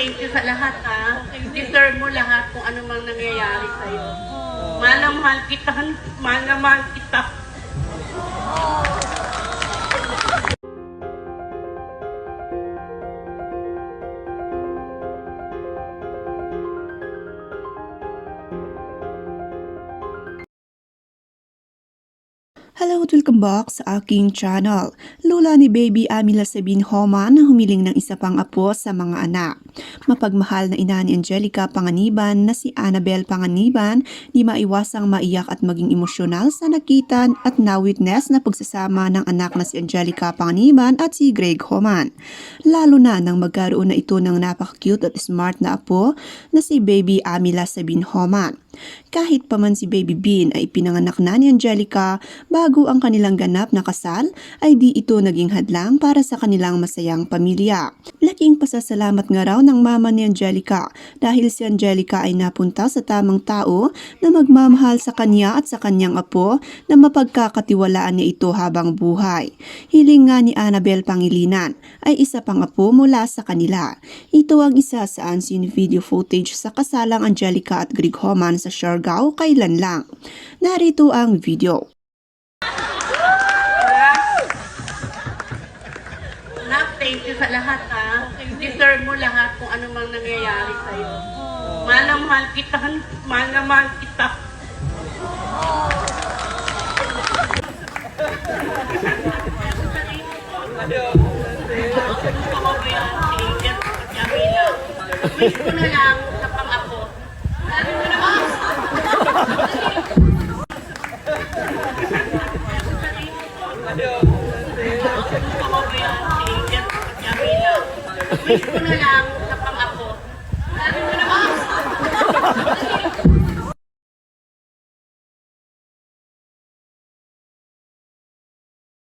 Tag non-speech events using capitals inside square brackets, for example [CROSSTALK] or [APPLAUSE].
thank you sa lahat ha. Deserve mo lahat kung ano mang nangyayari sa'yo. Mahal na mahal kita. Mahal na mahal kita. Hello at welcome back sa aking channel. Lula ni Baby Amila Sabine Homan na humiling ng isa pang apo sa mga anak. Mapagmahal na ina ni Angelica Panganiban na si Annabel Panganiban di maiwasang maiyak at maging emosyonal sa nakitan at na-witness na pagsasama ng anak na si Angelica Panganiban at si Greg Homan. Lalo na nang magkaroon na ito ng napaka-cute at smart na apo na si Baby Amila Sabine Homan. Kahit pa man si Baby Bean ay pinanganak na ni Angelica bago ang kanilang ganap na kasal, ay di ito naging hadlang para sa kanilang masayang pamilya. Laking pasasalamat nga raw ng mama ni Angelica dahil si Angelica ay napunta sa tamang tao na magmamahal sa kanya at sa kanyang apo na mapagkakatiwalaan niya ito habang buhay. Hiling nga ni Annabel Pangilinan ay isa pang apo mula sa kanila. Ito ang isa sa unseen video footage sa kasalang Angelica at Greg Homan sa Siargao kailan lang. Narito ang video. Thank you sa lahat ha. Deserve mo lahat kung ano mang nangyayari sa'yo. Mahal na mahal kita. Mahal na mahal kita. Ba. Wish ko na lang [LAUGHS] sa pang-apo. Sabi mo ba yan? Angel, Jamila. Wish ko na lang